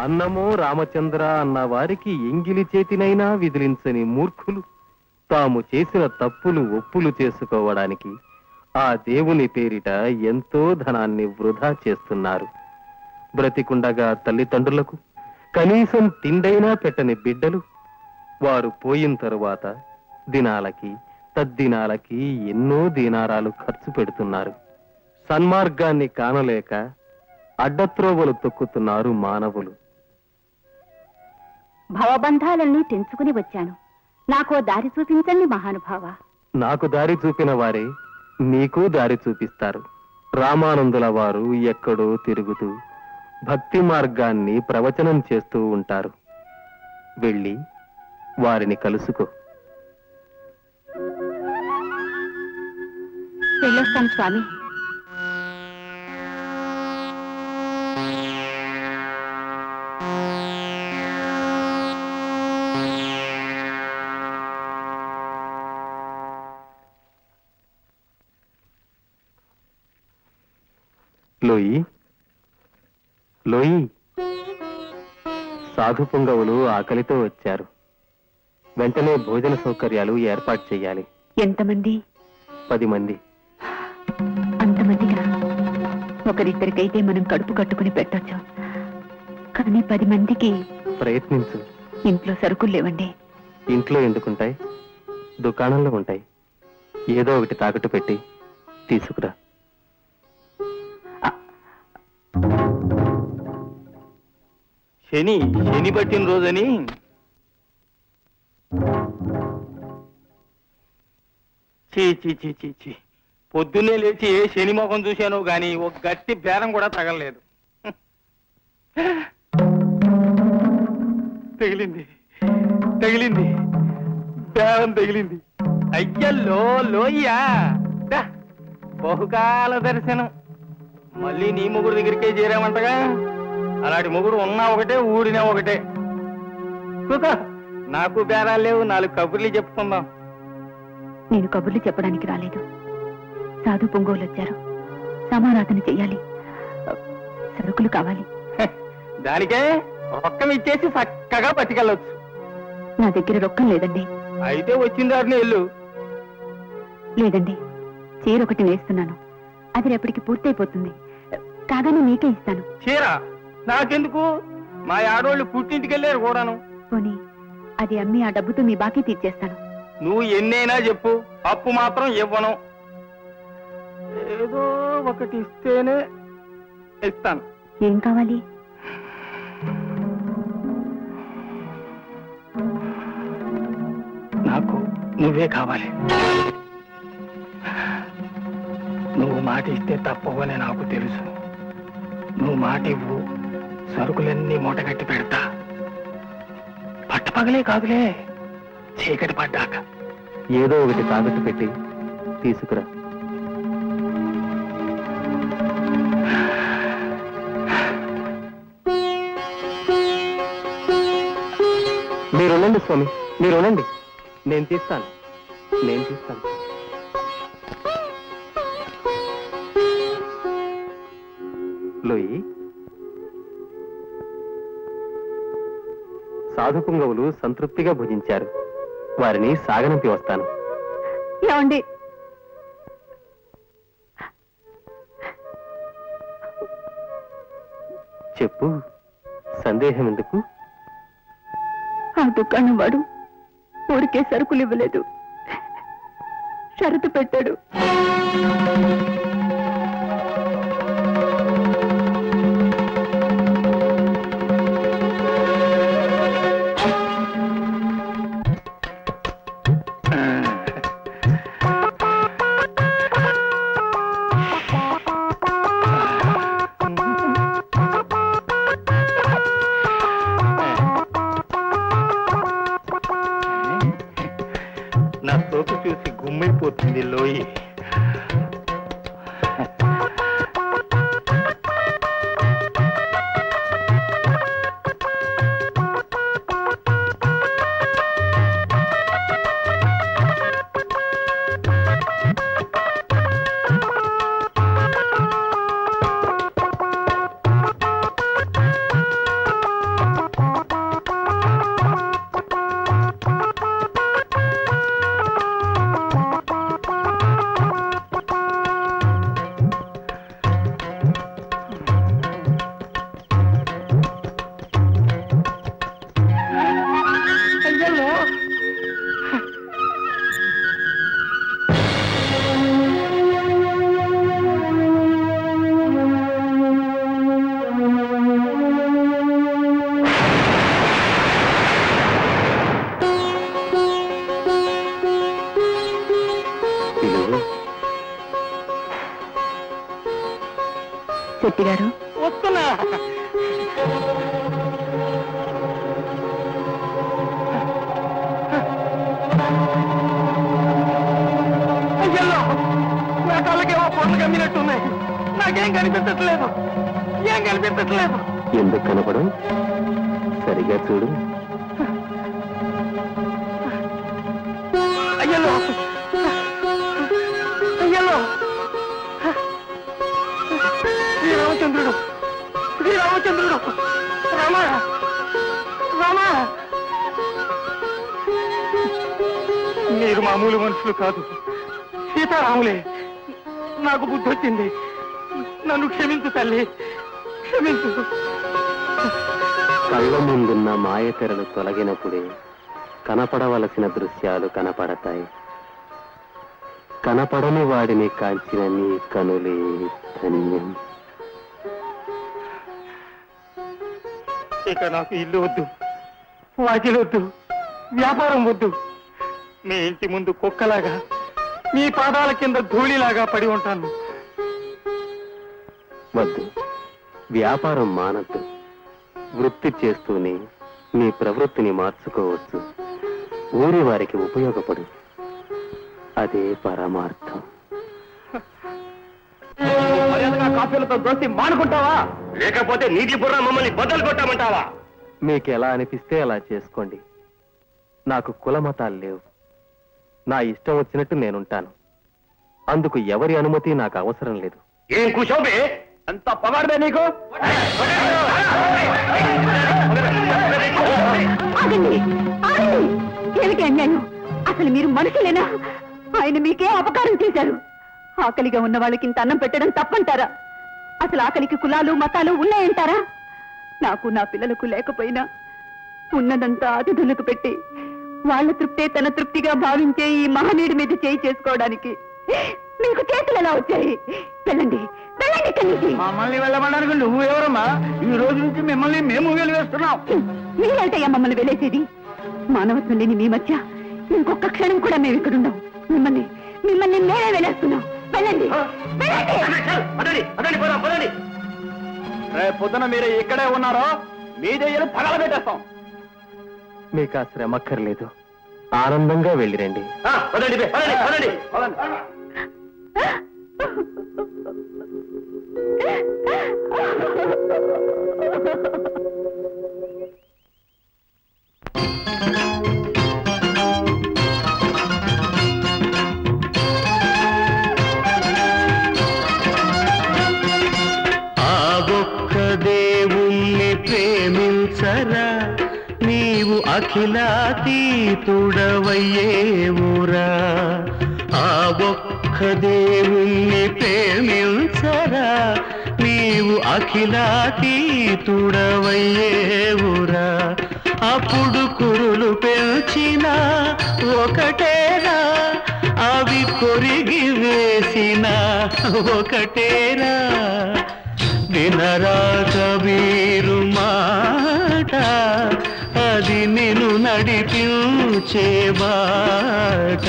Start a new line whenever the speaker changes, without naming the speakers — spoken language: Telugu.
అన్నమో రామచంద్ర అన్న వారికి ఎంగిలి చేతినైనా విదిలించని మూర్ఖులు. తాము చేసిన తప్పులు ఒప్పులు చేసుకోవడానికి ఆ దేవుని పేరిట ఎంతో ధనాన్ని వృధా చేస్తున్నారు. బ్రతికుండగా తల్లిదండ్రులకు కనీసం తిండైనా పెట్టని బిడ్డలు. వారు పోయిన తరువాత దినాలకి తద్దినాలకి ఎన్నో దీనారాలు ఖర్చు పెడుతున్నారు. సన్మార్గాన్ని కానలేక అడ్డత్రోవలు తొక్కుతున్నారు మానవులు.
భవబంధాలన్నీ తెంచుకుని వచ్చాను. నాకో దారి చూపించండి మహానుభావ.
నాకు దారి చూపిన వారే నీకు దారి చూపిస్తారు. రామానందుల వారు ఎక్కడో తిరుగుతూ భక్తి మార్గాన్ని ప్రవచనం చేస్తూ ఉంటారు. వెళ్ళి వారిని కలుసుకో.
వెళ్ళొస్తాను స్వామి.
లోయి లోయి. సాధు పుంగవులు ఆకలితో వచ్చారు. వెంటనే భోజన సౌకర్యాలు ఏర్పాటు చేయాలి.
ఎంతమంది?
పది మంది.
అంతమందిగా ఒకరిద్దరికైతే మనం కడుపు కట్టుకుని పెట్టొచ్చు. కానీ పది మందికి
ప్రయత్నించు.
ఇంట్లో సరుకులు లేవండి.
ఇంట్లో ఎందుకుంటాయి? దుకాణంలో ఉంటాయి. ఏదో ఒకటి తాకట్టు పెట్టి తీసుకురా.
శని శని పట్టిన రోజని. చీ చీ చీ చీ చీ పొద్దున్నే లేచి ఏ శని ముఖం చూశాను గాని ఒక గట్టి బేరం కూడా తగలలేదు. తగిలింది తగిలింది బేరం తగిలింది. అయ్యల్లో లోయ్యా. బహుకాల దర్శనం. మళ్ళీ నీ ముగ్గురు దగ్గరికే చేరామంటగా? అలాంటి ముగ్గురు ఉన్నా ఒకటే ఊడినా ఒకటే. నాకు బేరాలు లేవు నాలుగు కబుర్లు చెప్పుకుందాం.
నేను కబుర్లు చెప్పడానికి రాలేదు. సాధు పొంగోలు వచ్చారు. సమారాధన చెయ్యాలి. సరుకులు కావాలి.
దానికే రొక్కం ఇచ్చేసి చక్కగా పట్టుకెళ్ళొచ్చు
నా దగ్గర రొక్కం లేదండి.
అయితే వచ్చిన దారిని వెళ్ళు.
లేదండి. చీర ఒకటి నేస్తున్నాను అది రేపటికి పూర్తయిపోతుంది. కాగానే మీకే ఇస్తాను.
చీర? నాకెందుకు? మా ఆడోళ్ళు పుట్టింటికి వెళ్ళారు కూడాను.
పోనీ అది అమ్మి ఆ డబ్బుతో మీ బాకీ తీర్చేస్తాను.
నువ్వు ఎన్నైనా చెప్పు అప్పు మాత్రం ఇవ్వను. ఏదో ఒకటి ఇస్తేనే ఇస్తాను.
ఏం కావాలి?
నాకు నువ్వే కావాలి. నువ్వు మాట ఇస్తే తప్పవని నాకు తెలుసు. నువ్వు మాట ఇవ్వు. సరుకులన్నీ మూటగట్టి పెడతా. పట్టపగలే కాదులే. చీకటి పడ్డాక.
ఏదో ఒకటి తాగట్టు పెట్టి తీసుకురా. మీరునండి స్వామి మీరునండి. నేను తీస్తాను. నేను తీస్తాను. లోయి. సాధు పుంగవులు సంతృప్తిగా భుజించారు. వారిని సాగనంపి వస్తాను.
ఏమండి?
చెప్పు సందేహం ఎందుకు?
ఆ దుకాణం వాడు ఊరికే సరుకులు ఇవ్వలేదు. షరతు పెట్టాడు.
శాస్త్రి గారు? వస్తున్నా. నాకేం కనిపించట్లేదు. ఏం కనిపించట్లేదు.
ఎందుకు కనపడం సరిగా చూడు.
శ్రీరామచంద్రుడు రామ. రామ. మీరు మామూలు మనుషులు కాదు. సీతారాములే. నాకు బుద్ధి వచ్చింది నన్ను క్షమించు తల్లి. క్షమించు.
కళ్ళ ముందున్న మాయ తెరలు తొలగినప్పుడే కనపడవలసిన దృశ్యాలు కనపడతాయి. కనపడని వాడిని కాల్చిన నీ కనులే ధన్యం.
ఇక నాకు ఇల్లు వద్దు వాకిలు వద్దు వ్యాపారం వద్దు. మీ ఇంటి ముందు కుక్కలాగా మీ పాదాల కింద ధూళిలాగా పడి ఉంటాను.
వద్దు. వ్యాపారం మానద్దు. వృత్తి చేస్తూనే నీ ప్రవృత్తిని మార్చుకోవచ్చు. ఊరి వారికి ఉపయోగపడు. అదే పరమార్థం.
మర్యాదగా కాఫీలతో దోసి మానుకుంటావా? లేకపోతే నీటి బుర్ర మమ్మల్ని బద్దలు కొట్టామంటావా?
మీకు ఎలా అనిపిస్తే అలా చేసుకోండి. నాకు కులమతాలు లేవు. నా ఇష్టం వచ్చినట్టు నేనుంటాను. అందుకు ఎవరి అనుమతి నాకు అవసరం లేదు.
ఏం కుశోబే అంత పగాడదే నీకు?
ఏమిటి అన్యాయం? అసలు మీరు మనుషులేనా? ఆయన మీకే అపకారం చేశారు. ఆకలిగా ఉన్న వాళ్ళకి ఇంత అన్నం పెట్టడం తప్పంటారా? అసలు ఆకలికి కులాలు మతాలు ఉన్నాయంటారా? నాకు నా పిల్లలకు లేకపోయినా ఉన్నదంతా అతిథులకు పెట్టి వాళ్ళ తృప్తే తన తృప్తిగా భావించే ఈ మహనీయుడి మీద చేయి చేసుకోవడానికి మీకు చేతులు ఎలా వచ్చాయి? వెళ్ళండి వెళ్ళండి
మమ్మల్ని వెళ్ళమనడానికి నువ్వు ఎవరమ్మా? ఈ రోజు నుంచి మిమ్మల్ని మేము వెలివేస్తున్నాం
మీరేంటయ్యా మమ్మల్ని వెలేసేది మానవత్వం లేని మీ మధ్య ఇంకొక క్షణం కూడా మేము ఇక్కడ ఉండం మిమ్మల్ని మిమ్మల్ని మేమే వెలేస్తున్నాం వెళ్ళండి.
రేపు పొద్దున మీరు ఇక్కడే ఉన్నారో మీ దెయ్యలు పగల పెట్టేస్తాం.
మీకు ఆ శ్రమక్కర్లేదు ఆనందంగా వెళ్ళిరండి
ఆ అఖిలాతీతుడవయ్యేవురా ఆ ఒక్క దేవుణ్ణి ప్రేమించరా? నీవు అఖిలాతీతుడవయ్యేవురా అప్పుడు కురులు పెంచిన ఒకటేరా అవి కొరిగి వేసిన ఒకటేరా వినరాక వీరు మాట అది నిన్ను నడిపించే బాట.